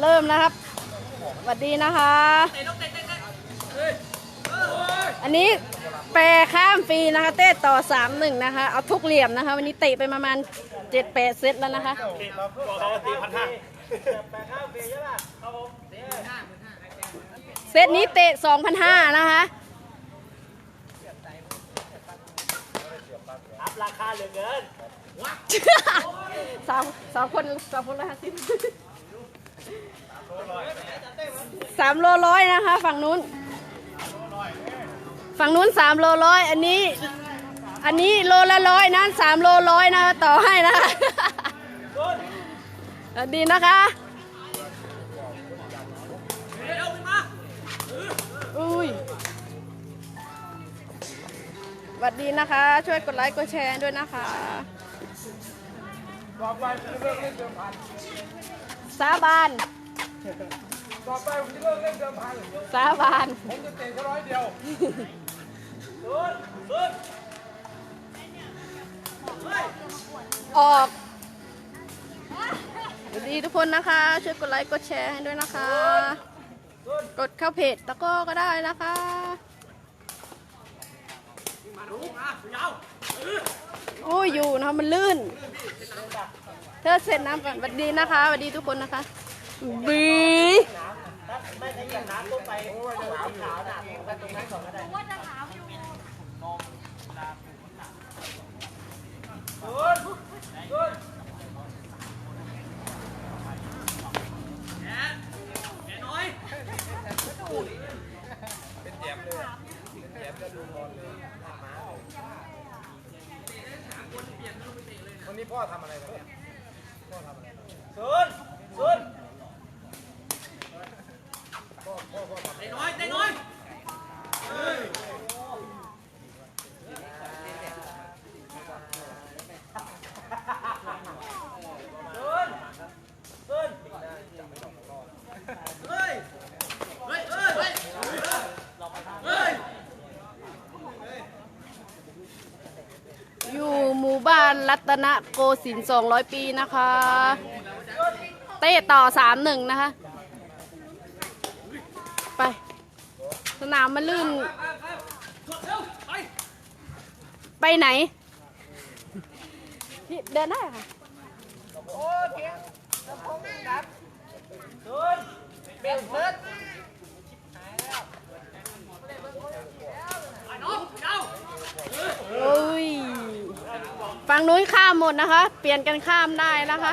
เริ่มนะครับสวัสดีนะคะ อันนี้แปรข้ามฟรีนะคะ เต้ต่อสามหนึ่งนะคะ เอาทุกเหลี่ยมนะคะ วันนี้เตะไปประมาณเจ็ดแปดเซตแล้วนะคะเซตนี้เตะสองพันห้านะคะอัพราคาเหลือเกินสามสามคนสามคนละห้าสิบ สามโลร้อยนะคะ ฝั่งนู้น ฝั่งนู้นสามโลร้อยอันนี้ อันนี้โลละร้อยนั้นสามโลร้อยนะคะต่อให้นะคะสวัสดีนะคะอุ้ยสวัสดีนะคะ ช่วยกดไลค์กดแชร์ด้วยนะคะสาบาน บอกไปผมจะเลิกเล่นเดิมพันสาบานผมจะเตะแค่ร้อยเดียวศูนย์ศูนย์ออกสวัสดีทุกคนนะคะ ช่วยกดไลค์กดแชร์ให้ด้วยนะคะ กดเข้าเพจตะกร้อก็ได้นะคะโอ้ยอยู่นะคะมันลื่น เธอเสร็จน้ำก่อนสวัสดีนะคะสวัสดีทุกคนนะคะ บีไม่ใช่อย่างน้ำก็ไปโอ้ยจะขาวหนาไรงนั้นก่อนก็ได้ว่าจะถามอยู่ศูนย์ศูนย์วันนี้พ่อทำอะไรกันเนี่ยศูนย์ศูนย์ ศูนย์ศูนย์เฮ้ยเฮ้ยเฮ้ยเฮ้ยเฮ้ยอยู่หมู่บ้านรัตนโกสินทร์200 ปีนะคะ เต้ต่อ 3-1 นะคะ ไป ส นามมันลื่น ไปไหนพี่เดินได้ค่ะศูนย์เป็นเฟิร์สโอ้ยฝั่งนู้นข้ามหมดนะคะ เปลี่ยนกันข้ามได้นะคะ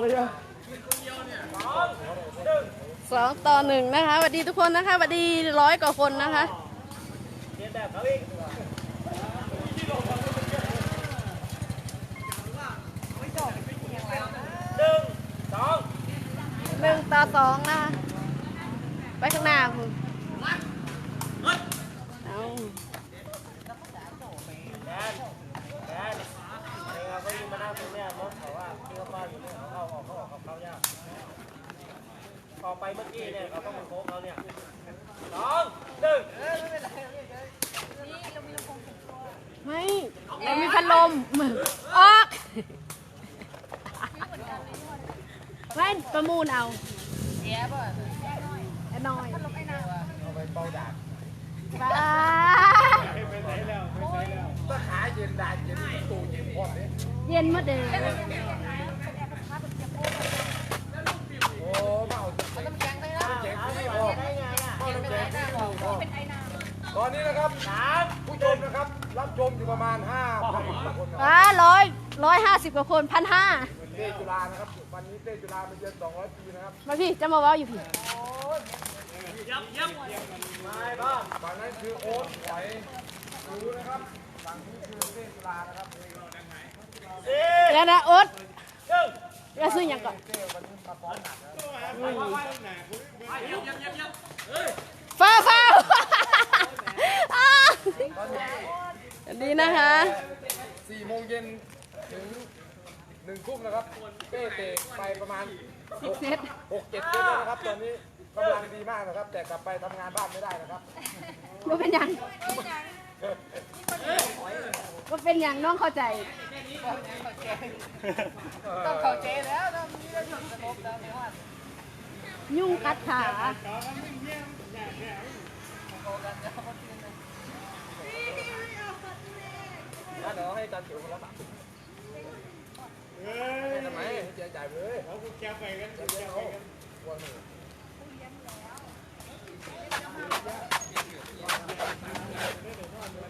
เลยจ้ะสองต่อหนึ่งนะคะสวัสดีทุกคนนะคะสวัสดีร้อยกว่าคนนะคะเรียนแบบเขาอีกหนึ่งสองหนึ่งต่อสองนะคะไปข้างหน้าคุณเอา แดนแดนเองเขาอยู่มานั่งตรงเนี้ยรถเขาว่าที่เขาป้าอยู่เนี่ยเขาเข้าออกเขาออกเขาเข้ายากออกไปเมื่อกี้เนี่ยเขาต้องมาโค้งเขาเนี่ยสองหนึ่ง ไม่เรามีพัดลมออกไม่ประมูลเอา เอ ไอ้น้อย เอาไปเป่าดาบ บ้า ก็ขาเย็นดาดเย็นตูเย็นพอด เลยเย็นมาเด้อโอ้มาเอาน้ำแข็งได้นะน้ำแข็งที่ออกเอาน้ำแข็งที่ออกตอนนี้นะครับผู้ชมนะครับ รับชมอยู่ประมาณ5,000คนครับบ้าร้อยร้อยห้าสิบกว่าคนพันห้าเต้จุฬานะครับ วันนี้เต้จุฬามาเยือน200 ปีนะครับมาพี่จะมาเว้าอยู่พี่ฝั่งนั้นคือโอ๊ตหอยรู้นะครับฝั่งนี้คือเต้จุฬานะครับ แล้วนะโอ๊ตแล้วซื้อหยังก่อนเต้วันนี้มาฟ้อนหนักนะฟ้าฟ้าอ้าวดีนะคะ4โมงเย็นถึง1ทุ่มนะครับเต้เตะไปประมาณสิบเซตหกเจ็ดเซตแล้วนะครับตอนนี้กำลังดีมากนะครับ แต่กลับไปทำงานบ้านไม่ได้นะครับว่าเป็นหยังว่าเป็นหยังน้องเข้าใจ ต้องเข้าใจยุ่งกัดขาเดี๋ยวให้การถือคนละบาททำไมเจ๊จ่ายเลยเขาแก้ไปกันแก้ไปกันวันหนึ่งเราจะสา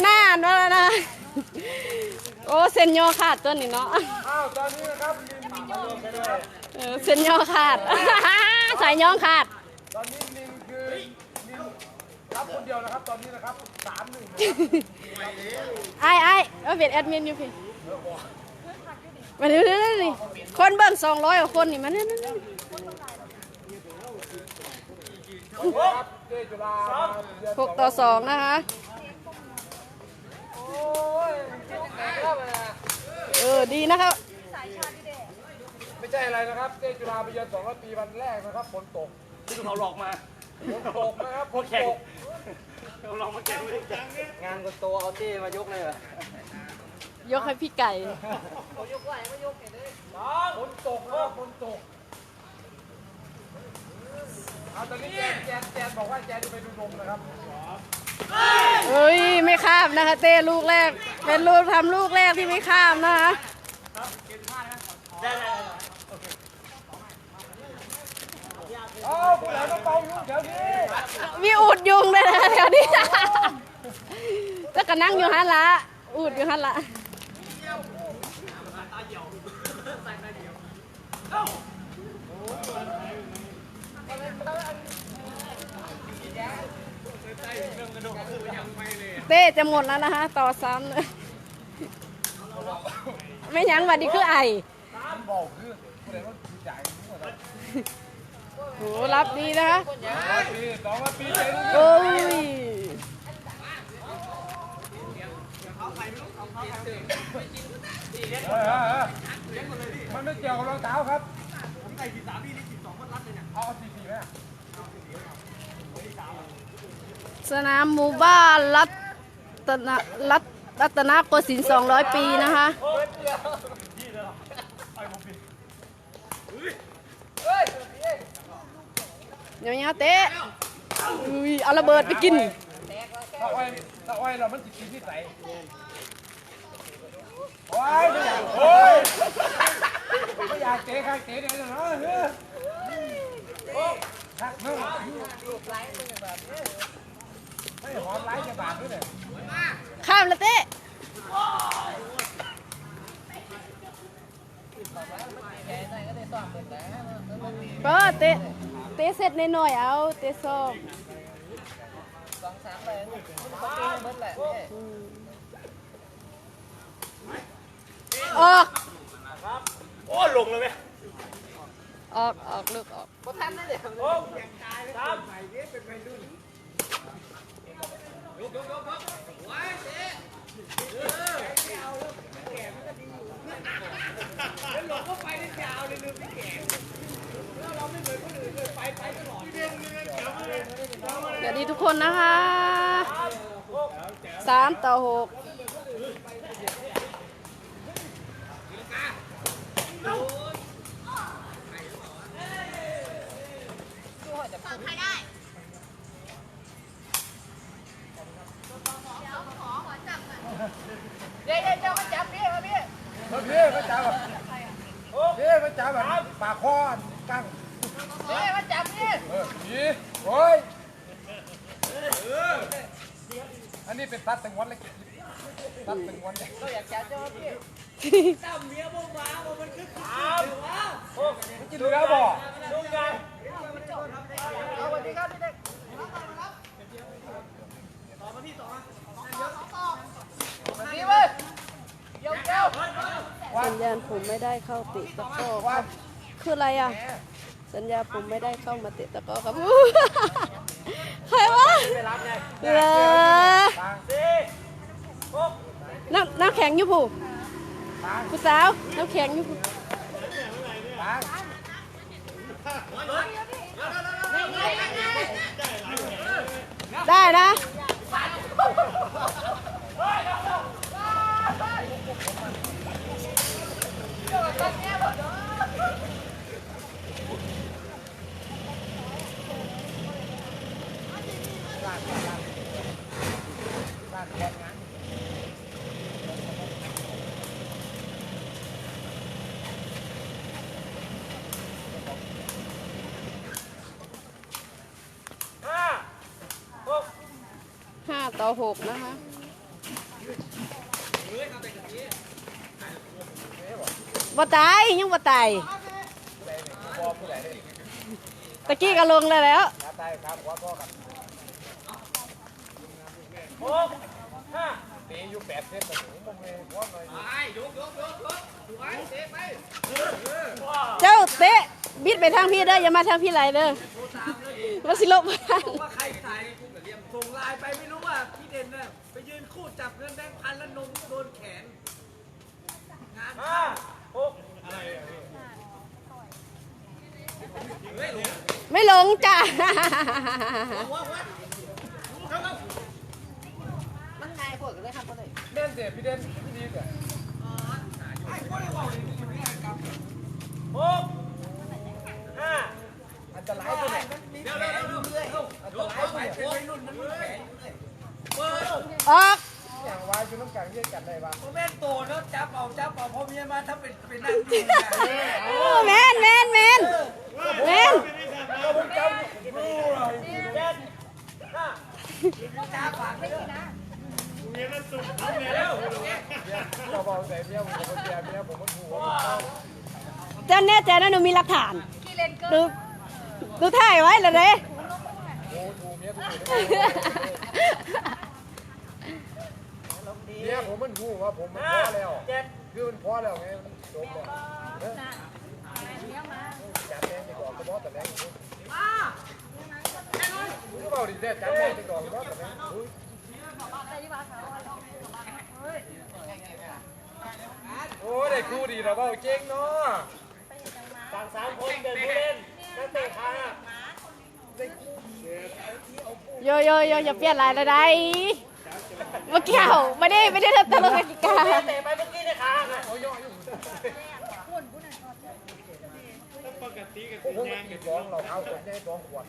หน้าอ่านว่าแล้วนะ โอ้เซนโยขาดตัวนี้เนาะอ้าวตอนนี้นะครับลินมาลงไปด้วยเออเซนโยขาด สายย่องขาด ตอนนี้ลินคือลินรับคนเดียวนะครับ ตอนนี้นะครับสามหนึ่งไอ้ไอ้เอาเป็นแอดมินอยู่พี่มาเร็วๆนี่คนเบิ่งสองร้อยกว่าคนนี่มาเร็วครับเจจุฬามาเยือนๆหกต่อสองนะคะ โอ้ยครับนะ เออดีนะครับไม่ใช่อะไรนะครับเจจุฬาไปเยือนสองร้อยปีวันแรกนะครับฝนตกที่เขาหลอกมาฝนตกนะครับฝนแข่งตกเขาหลอกมาแข่งไม่ได้จังงานคนโตเอาเต้มายกเลยเหรอยกให้พี่ไก่ฝนตกครับฝนตกเอาตอนนี้แจนแจนแจนบอกว่าแจนจะไปดูนมนะครับเอ้ยไม่ข้ามนะคะเต้ลูกแรก เป็นลูกทำลูกแรกที่ไม่ข้ามนะคะได้ได้เอาผู้ใหญ่ต้องเป่าอยู่แถวนี้มีอูดยุงเลยนะแถวนี้จะก็นั่งอยู่ฮันละอูดอยู่ฮันละเเต้จะหมดแล้วนะคะต่อซ้ำไม่ยั้งวันนี้คือไอโหรับดีนะคะโอ้ยมันไม่เกี่ยวกับรองเท้าครับผมใส่สีสามพี่นี่สิบสองคนรัดเลยเนี่ยเอาสี สนามหมู่บ้านรัตนรัตรัตนโกสินทร์200 ปีนะคะ เดี๋ยวนี้เตะอุ้ยเอาระเบิดไปกิน ถ้าอ้อยถ้าอ้อยเรามันจิตที่ใสโอ้ยโอ้ยไม่อยากเตะข้างเตะเดี๋ยวนะเฮ้ยทักเมื่อไม่หอมไร้จะ ข้ามล้วเตะก็เตะเตะเสร็จหน่อยๆเอา เตะซอมออกโอ้ลงเลยไหมออกออกลูกออกโอ้สามสวั สดีทุกคนนะคะสามต่อหกเฮ้ยพี่มาจับแบบ เฮ้ยมาจับเฮ้ยมาจับแบบปากคอกั้งเฮ้ยมาจับนี่นี่โอ้ยอันนี้เป็นพัดตึงวันเลยกพัดตึงวันเลยกก็อยากจับเจ้าพี่ตั้มเมียบุกมาบอกมันคือขามวะโอ้ยกินเนื้อบ่ดูไง ณผมไม่ได้เข้าติตะกร้อครับ คืออะไรอะ สัญญาผมไม่ได้เข้ามาติตะกร้อครับใครวะเหรอน้ำน้ำแข็งอยู่ผู้ผู้สาวน้ำแข็งอยู่ผู้ได้นะ ห้าหก หกนะคะ บ่ตายยังบ่ตายตะกี้ก็ลงเลยแล้วครับได้ครับว่าพ่อกับหกห้าตีอยู่แปดเซนแต่หนูมองเลยพ่อหน่อยเจ้าเตะบิดไปทางพี่เด้ออย่ามาทางพี่ไหลเด้อว่าสิลบว่าน กลุ่มกับเรียมส่งไลน์ไปไม่รู้ว่าพี่เด่นน่ะไปยืนคู่จับเงินแบงค์พันแล้วนมโดนแขน งานห้าหกไม่หลงจ้ะเด่นเสียพี่เด่นพี่ดีเสียหกห้าอันตรายตัวไห นเดี๋ยวเดี๋ยวดูเลยเอ้าอันตรายตัวไหนเป็นวัยรุ่นนั้นมันแขนอยู่เลยเปิดออกอย่างวายจุน้ำกันเรียกกันได้ปะโมแม่นโตแล้วจับเอาจับเอาพอเมียมาถ้าเป็นเป็นนั่งดูเนี่ยโอ้แมนแมนแมนแมนก็ผมจำรู้เลยเจ็ดห้าจ้าฝากเลยนะเราบอกใส่เบี้ยผมคนเบี้ยเบี้ยผมก็ถูกเจ้าแน่ใจนะหนูมีหลักฐานดู ดูถ่ายไว้เลยเด้โอ้ถูกเมียถูกเมียผมมันหูว่าผมมันห้าพอแล้วเจ็ดคือมันพอแล้วไงมันจบแล้วจับแม่งไปก่อนก็บอกแต่แรงก็บอกดิเด็ดจับแม่งไปก่อนก็บอกแต่แรงโอ้ได้คู่ดีแล้วเปล่าเก่งเนาะต่างสามคนเป็นผู้ โยโยโยอย่าเปลี่ยนลายเลยได้เมื่อกี้เอาไม่ได้ไม่ได้ทำตลกกิกาเตะไปเมื่อกี้เนี่ยขาหักอะเขาย่ออยู่ผมก็กินร้องเราเอาผมได้ร้องขวด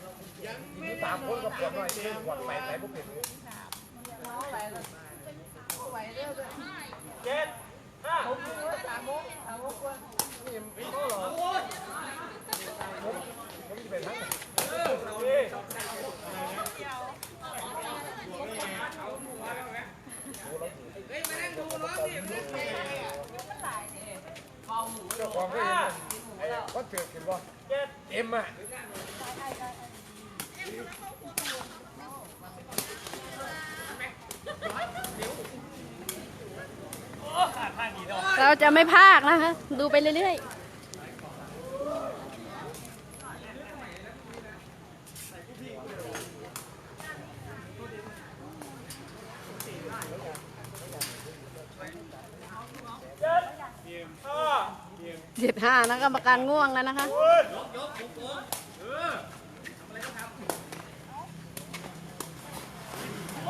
มีสามคนกับขวดหน่อยขวดไปไปพวกเป็นเจ็ดห้านี่มันก็หรอผมผมจะเป็นทั้งสี่ เจ้าของก็เห็นไอ้วัดเกิดเห็นว่าเอ็มอะเราจะไม่พากนะคะ ดูไปเรื่อยๆ จ็ดห้านะกรรมการง่วงแล้วนะคะโอ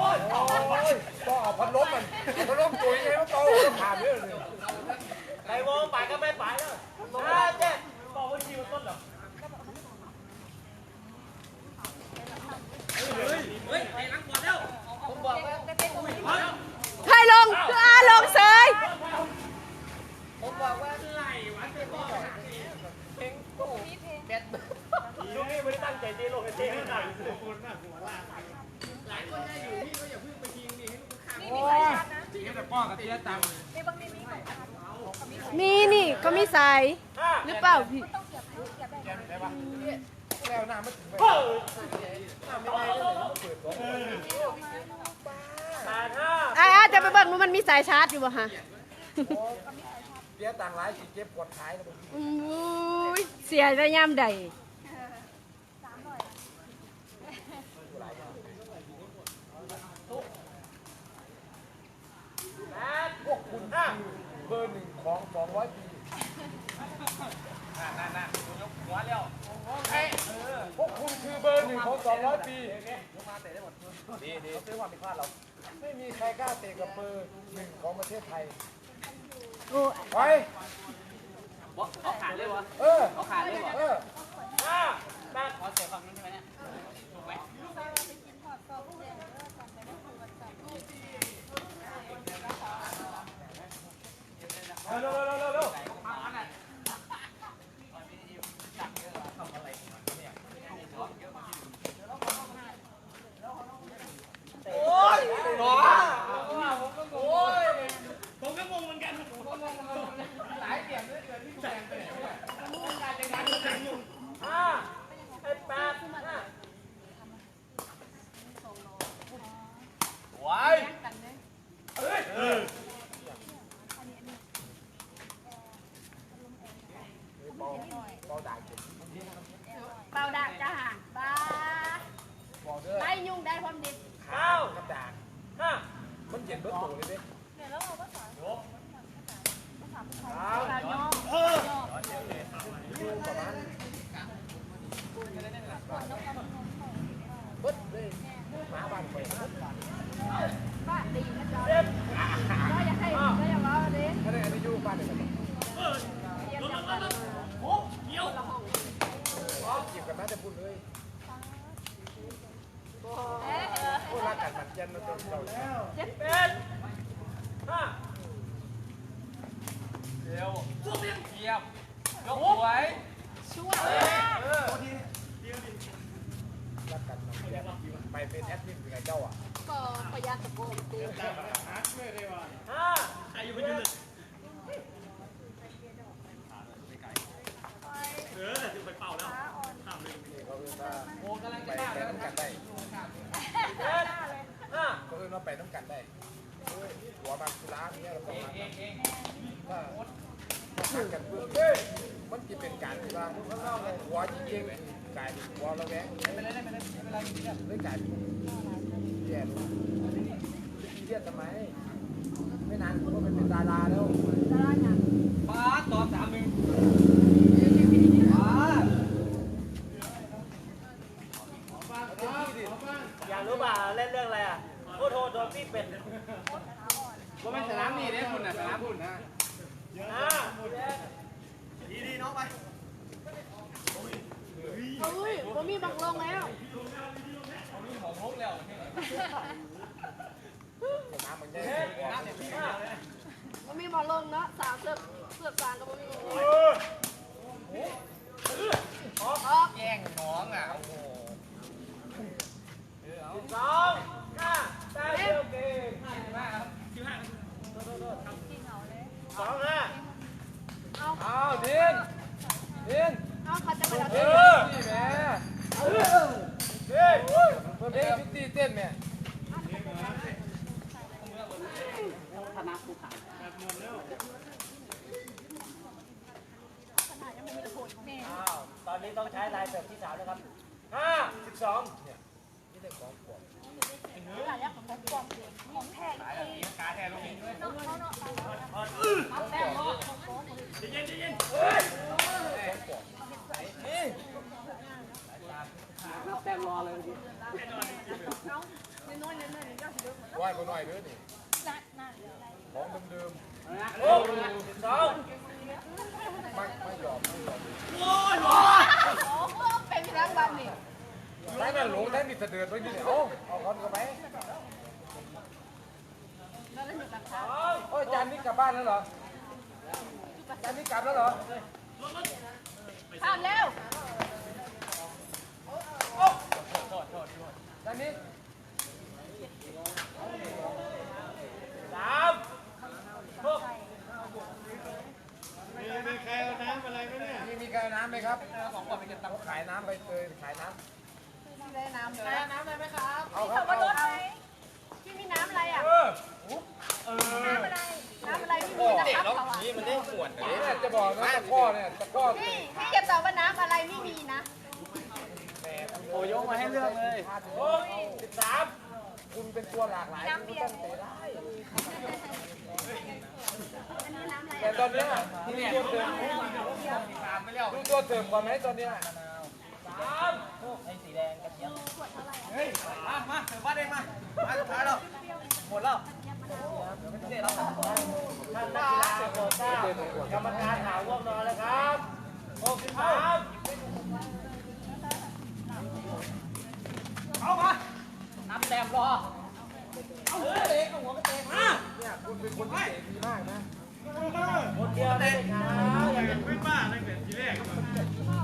้ยต้องเอาพัดลมมันพัดลมตุ๋ยังไงมันโตผ่านเรื่องเลยใครวงไปก็ไม่ไปแล้วห้าเจ็ดบอกว่าทีมันต้นเหรอ เฮ้ยไอ้ล้างบอลแล้ว ให้ลงอาลงเสย ลูกนี่ไม่ได้ตั้งใจตีลงไอ้ตีให้หนัก จริงแต่พ่อกับเตี้ยตัง มีนี่ก็มีสาย ห้า หรือเปล่าพี่ แล้วหน้ามันถึงไป แปดห้า ไอ้อาจะไปเบิ่งว่ามันมีสายชาร์จอยู่ บ่ฮะเตี้ยตังหลายสิเจ็บปวดท้ายแล้วอุ้ยเสียระยามใดแปดพวกคุณห้าเบอร์หนึ่งของ200ปีพวกคุณคือเบอร์หนึ่งของ200ปี ดีดีซื้อความผิดพลาดเรา ไม่มีใครกล้าเตะกับเบอร์หนึ่งของประเทศไทยโอ้ไปเอาขาดเลยวะเออเอาขาดเลยวะเออห้าแปดขอเสียฝั่งนั้น เราแวงไม่เป็นไรไม่เป็นไรไม่เป็นไรเลยกลายเป็นแย่ลงเรียกทำไม ไม่นานก็เป็นดาราแล้ว ป้าตอบสามหนึ่งป้า อยากรู้ป่ะเล่นเรื่องอะไรอะโคตรโหดโดนพี่เป็ด ว่าไม่สนามนี่เนี่ยคุณน่ะสนามคุณนะ ห้าเจ็ด ดีดีน้องไป อุ้ยผ มีบังลงแล้วหอมพกแล้วนามมันแย่ห้าผมมีบังลงเนาะสามเสือกเสือกสามกับผมมีบังลงแย่งน้องอะโอ้โหสองห้าได้เดียวเกมมากครับคิวห้าสองห้า อ้าวดินดิน เอาเขาจะมาดับ เอ เบิล อนี่แม่ เฮ้ย เพิ่ม เพลงพิตตี้เต้นแม่เอ้าวตอนนี้ต้องใช้ลายแบบที่สามนะครับห้าสิบสองไหว้คน หน่อยเด้อนี่ของเดิมหกสิบสองๆไม่ไม่ยอมไม่ยอมโอ้ยโอ้เป็นที่รักบ้านนี่ได้นั่นหลงได้มีเสดือดไว้นี่เนี่ยเอาเอาคอนกันไหมโอ้ยจานนี้กลับบ้านแล้วเหรอจานนี้กลับแล้วเหรอข้ามแล้ว มหกมีใครเอาน้ำอะไรไหมเนี่ยมีมีใครเอาน้ำไหมครับสองคนไปเกินตังค์ขายน้ำไปเตยขายน้ำได้น้ำเลยน้ำเลยไหมครับเอาครับขับเอารถไหมพี่มีน้ำอะไรอะ เออน้ำอะไร น้ำอะไรไม่มีนะครับเขาอะนี่ยจะบอกนะตะก้อเนี่ยตะก้อพี่พี่จะตอบว่าน้ำอะไรไม่มีนะ หกสิบสามคุณเป็นตัวหลากหลายคุณก็ต้องเตะได้แต่ตอนเนี้ยดูตัวเติมดูตัวเติมก่อนไหมตอนเนี้ยสามมามาถึงบ้านเองมามาสุดท้ายแล้วหมดแล้วท่านนักกีฬาโปรดทราบกรรมการหาว่วงนอนแล้วครับหกสิบสาม เอามา นับแต้มรอ เอาหัวเตะเอาหัวกระเตะมาเนี่ยคุณเป็นคนที่เตะดีมากนะคนเดียวได้ไหมครับอย่าเป็น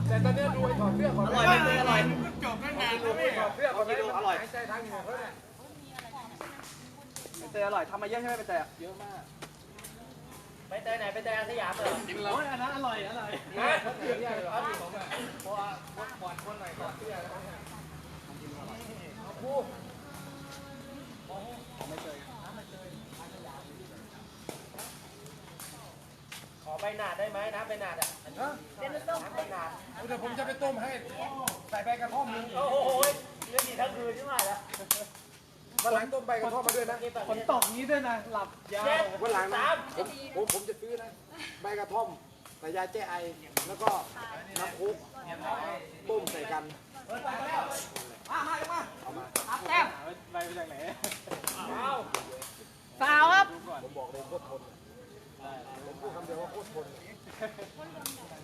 แต่ตอนนี้ดูไอ้ถอดเสื้อก่อนอร่อยไหมอร่อยถอดเสื้อก่อนไหมอร่อยหายใจทางหนือเขาเนี่ยเตยอร่อยทำมาเยอะใช่ไหมเป็นเตยเยอะมากไปเตยไหนไปเตยสยามเหรอโอ้ยอันนั้นอร่อยอร่อยฮะเสื้อเนี่ยเหรอเพราะว่าบอลคนไหนถอดเสื้อแล้วเนี่อ ขอใบหนาดได้ไหมน้ำใบหนาดอะฮะน้ำใบหนาดเดี๋ยวผมจะไปต้มให้ ใส่ใบกระท่อมนึงโอ้โหเรื่องนี้ทั้งคืนใช่ไหมล่ะวันหลังต้มใบกระท่อมมาด้วยนะฝนตกนี้ด้วยนะ หลับยาวเจ็ดวันหลังสานะมผมผมผมจะซื้อนะ ใบกระท่อมใส่ยาแก้ไอ แล้วก็น้ำคุกต้มใส่กัน มามามาเอามานับแต้มไปไปจากไหนเอาเปล่าครับผมบอกเลยโคตรทนผมพูดคำเดียวว่าโคตรทน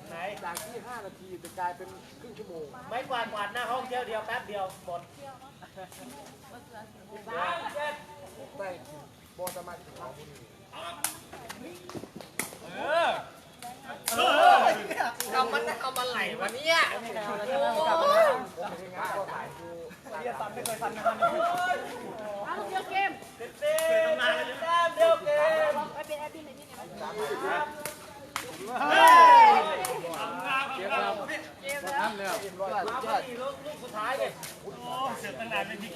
ไหนจากที่ 5 นาทีจะกลายเป็นครึ่งชั่วโมง ไม้กวาดกวาดหน้าห้องเที่ยวเดียวแป๊บเดียวหมดสามเจ็ดได้บอสมาถึงเราคุณทำมันทำมันไหลวะเนี่ย พี่ซันไม่เคยซันนะเดียวเกมเดียวเกมไปเป็นแอปปี้ไหนพี่เนี่ยเกมแล้วลูกสุดท้ายเลยโอ้เสียตั้งนานเลยพี่